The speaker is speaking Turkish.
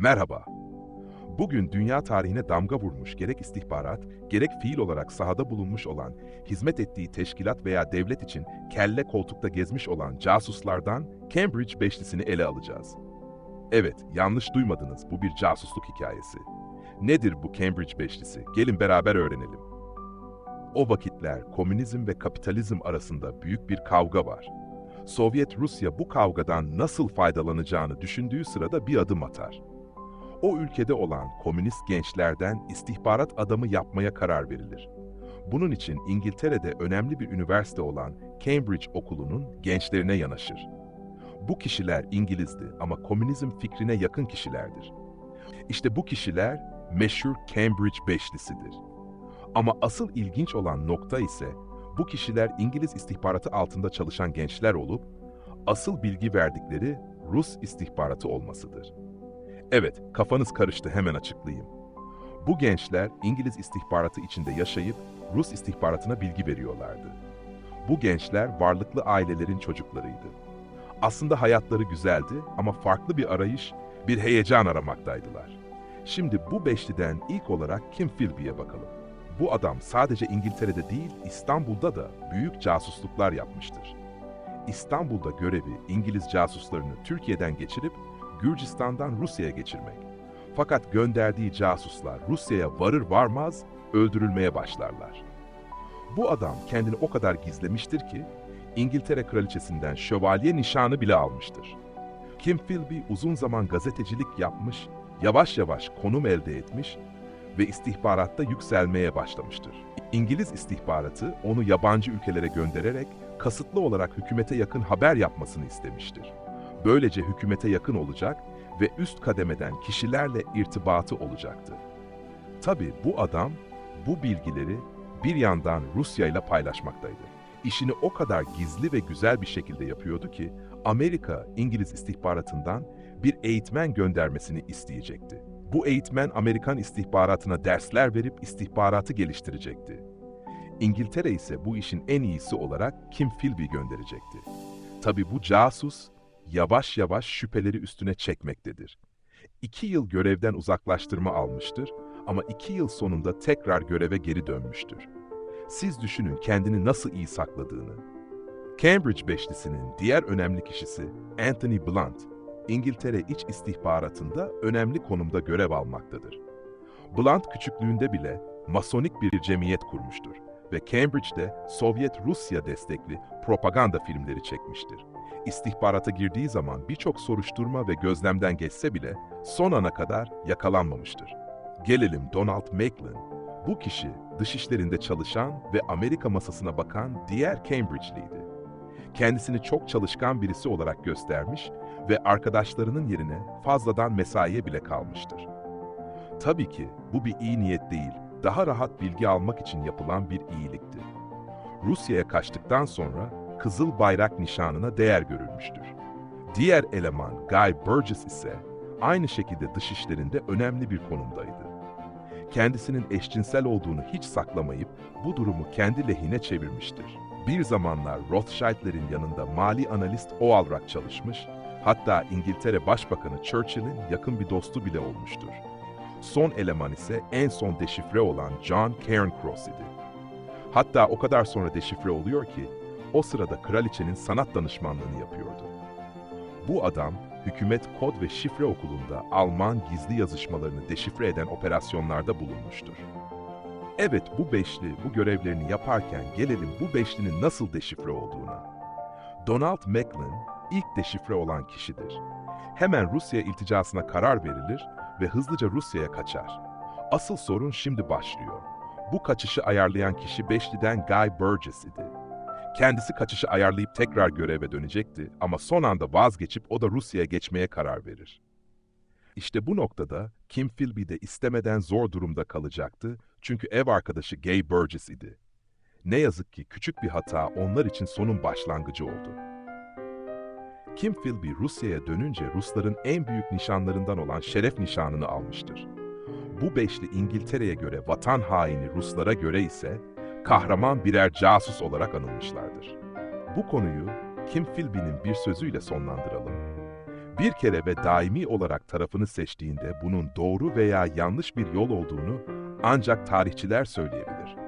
Merhaba. Bugün dünya tarihine damga vurmuş gerek istihbarat, gerek fiil olarak sahada bulunmuş olan, hizmet ettiği teşkilat veya devlet için kelle koltukta gezmiş olan casuslardan Cambridge Beşlisini ele alacağız. Evet, yanlış duymadınız, bu bir casusluk hikayesi. Nedir bu Cambridge Beşlisi? Gelin beraber öğrenelim. O vakitler komünizm ve kapitalizm arasında büyük bir kavga var. Sovyet Rusya bu kavgadan nasıl faydalanacağını düşündüğü sırada bir adım atar o ülkede olan komünist gençlerden istihbarat adamı yapmaya karar verilir. Bunun için İngiltere'de önemli bir üniversite olan Cambridge Okulu'nun gençlerine yanaşır. Bu kişiler İngilizdi ama komünizm fikrine yakın kişilerdir. İşte bu kişiler meşhur Cambridge Beşlisidir. Ama asıl ilginç olan nokta ise bu kişiler İngiliz istihbaratı altında çalışan gençler olup asıl bilgi verdikleri Rus istihbaratı olmasıdır. Evet, kafanız karıştı hemen açıklayayım. Bu gençler İngiliz istihbaratı içinde yaşayıp Rus istihbaratına bilgi veriyorlardı. Bu gençler varlıklı ailelerin çocuklarıydı. Aslında hayatları güzeldi ama farklı bir arayış, bir heyecan aramaktaydılar. Şimdi bu beşliden ilk olarak Kim Philby'ye bakalım. Bu adam sadece İngiltere'de değil, İstanbul'da da büyük casusluklar yapmıştır. İstanbul'da görevi İngiliz casuslarını Türkiye'den geçirip Gürcistan'dan Rusya'ya geçirmek. Fakat gönderdiği casuslar Rusya'ya varır varmaz öldürülmeye başlarlar. Bu adam kendini o kadar gizlemiştir ki İngiltere kraliçesinden şövalye nişanı bile almıştır. Kim Philby uzun zaman gazetecilik yapmış, yavaş yavaş konum elde etmiş ve istihbaratta yükselmeye başlamıştır. İngiliz istihbaratı onu yabancı ülkelere göndererek kasıtlı olarak hükümete yakın haber yapmasını istemiştir. Böylece hükümete yakın olacak ve üst kademeden kişilerle irtibatı olacaktı. Tabi bu adam bu bilgileri bir yandan Rusya ile paylaşmaktaydı. İşini o kadar gizli ve güzel bir şekilde yapıyordu ki Amerika İngiliz istihbaratından bir eğitmen göndermesini isteyecekti. Bu eğitmen Amerikan istihbaratına dersler verip istihbaratı geliştirecekti. İngiltere ise bu işin en iyisi olarak Kim Philby gönderecekti. Tabi bu casus yavaş yavaş şüpheleri üstüne çekmektedir. İki yıl görevden uzaklaştırma almıştır ama iki yıl sonunda tekrar göreve geri dönmüştür. Siz düşünün kendini nasıl iyi sakladığını. Cambridge Beşlisi'nin diğer önemli kişisi Anthony Blunt, İngiltere iç istihbaratında önemli konumda görev almaktadır. Blunt küçüklüğünde bile masonik bir cemiyet kurmuştur ve Cambridge'de Sovyet-Rusya destekli propaganda filmleri çekmiştir istihbarata girdiği zaman birçok soruşturma ve gözlemden geçse bile son ana kadar yakalanmamıştır. Gelelim Donald Macklin. Bu kişi dışişlerinde çalışan ve Amerika masasına bakan diğer Cambridge'liydi. Kendisini çok çalışkan birisi olarak göstermiş ve arkadaşlarının yerine fazladan mesaiye bile kalmıştır. Tabii ki bu bir iyi niyet değil, daha rahat bilgi almak için yapılan bir iyilikti. Rusya'ya kaçtıktan sonra Kızıl Bayrak nişanına değer görülmüştür. Diğer eleman Guy Burgess ise aynı şekilde dışişlerinde önemli bir konumdaydı. Kendisinin eşcinsel olduğunu hiç saklamayıp bu durumu kendi lehine çevirmiştir. Bir zamanlar Rothschild'lerin yanında mali analist olarak çalışmış, hatta İngiltere Başbakanı Churchill'in yakın bir dostu bile olmuştur. Son eleman ise en son deşifre olan John Cairncross idi. Hatta o kadar sonra deşifre oluyor ki o sırada kraliçenin sanat danışmanlığını yapıyordu. Bu adam, hükümet kod ve şifre okulunda Alman gizli yazışmalarını deşifre eden operasyonlarda bulunmuştur. Evet bu beşli bu görevlerini yaparken gelelim bu beşlinin nasıl deşifre olduğuna. Donald Macklin ilk deşifre olan kişidir. Hemen Rusya ilticasına karar verilir ve hızlıca Rusya'ya kaçar. Asıl sorun şimdi başlıyor. Bu kaçışı ayarlayan kişi Beşli'den Guy Burgess idi. Kendisi kaçışı ayarlayıp tekrar göreve dönecekti ama son anda vazgeçip o da Rusya'ya geçmeye karar verir. İşte bu noktada Kim Philby de istemeden zor durumda kalacaktı çünkü ev arkadaşı Gay Burgess idi. Ne yazık ki küçük bir hata onlar için sonun başlangıcı oldu. Kim Philby Rusya'ya dönünce Rusların en büyük nişanlarından olan şeref nişanını almıştır. Bu beşli İngiltere'ye göre vatan haini Ruslara göre ise kahraman birer casus olarak anılmışlardır. Bu konuyu Kim Philby'nin bir sözüyle sonlandıralım. Bir kere ve daimi olarak tarafını seçtiğinde bunun doğru veya yanlış bir yol olduğunu ancak tarihçiler söyleyebilir.